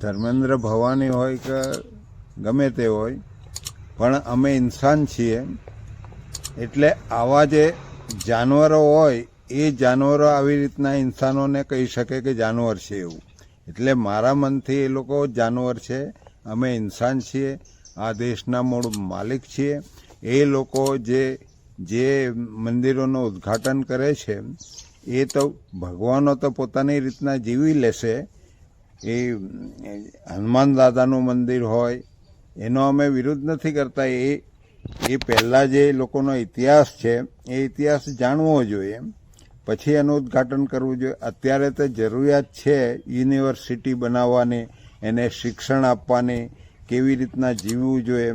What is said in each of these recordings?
ધર્મેન્દ્ર ભવાની હોય કે ગમે તે હોય, પણ અમે ઇન્સાન છીએ. એટલે આવા જે જાનવરો હોય, એ જાનવરો આવી રીતના ઇન્સાનોને કહી શકે કે જાનવર છે એવું. એટલે મારા મનથી એ લોકો જાનવર છે, અમે ઇન્સાન છીએ, આ દેશના મૂળ માલિક છીએ. એ લોકો જે જે મંદિરોનું ઉદ્ઘાટન કરે છે, એ તો ભગવાનો તો પોતાની રીતના જીવી લેશે એ હનુમાન દાદાનું મંદિર હોય, એનો અમે વિરોધ નથી કરતા. એ એ પહેલાં જે લોકોનો ઇતિહાસ છે, એ ઇતિહાસ જાણવો જોઈએ. પછી એનું ઉદ્ઘાટન કરવું જોઈએ. અત્યારે તો જરૂરિયાત છે યુનિવર્સિટી બનાવવાની, એને શિક્ષણ આપવાની, કેવી રીતના જીવવું જોઈએ.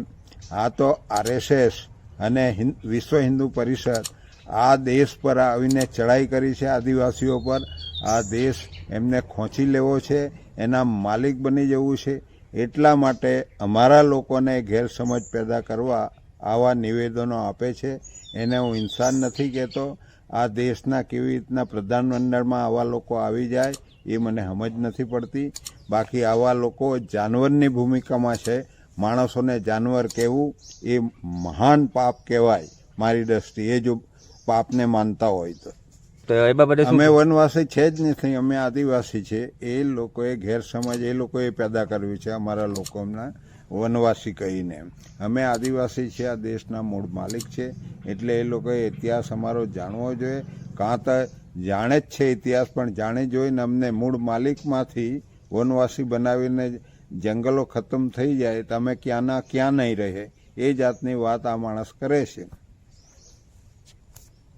આ તો આરએસએસ અને વિશ્વ હિન્દુ પરિષદ આ દેશ પર આવીને ચડાઈ કરી છે આદિવાસીઓ પર. આ દેશ એમને ખોંચી લેવો છે. એના માલિક બની જવું છે. એટલા માટે અમારા લોકોને ગેરસમજ પેદા કરવા આવા નિવેદનો આપે છે. એને હું ઇન્સાન નથી કહેતો. આ દેશના કેવી રીતના પ્રધાનમંડળમાં આવા લોકો આવી જાય એ મને સમજ નથી પડતી. બાકી આવા લોકો જાનવરની ભૂમિકામાં છે. માણસોને જાનવર કહેવું એ મહાન પાપ કહેવાય. મારી દ્રષ્ટિએ જો પાપને માનતા હોય તો. તો એ બાબતે અમે વનવાસી છે જ નથી અમે આદિવાસી છે. એ લોકોએ ગેરસમજ એ લોકોએ પેદા કર્યું છે અમારા લોકોના વનવાસી કહીને. અમે આદિવાસી છે આ દેશના મૂળ માલિક છે. એટલે એ લોકોએ ઇતિહાસ અમારો જાણવો જોઈએ. કાં તો જાણે જ છે ઇતિહાસ પણ જાણે જોઈને અમને મૂળ માલિકમાંથી વનવાસી બનાવીને જંગલો ખતમ થઈ જાય તો અમે ક્યાંના ક્યાં નહીં રહે? એ જાતની વાત આ માણસ કરે છે.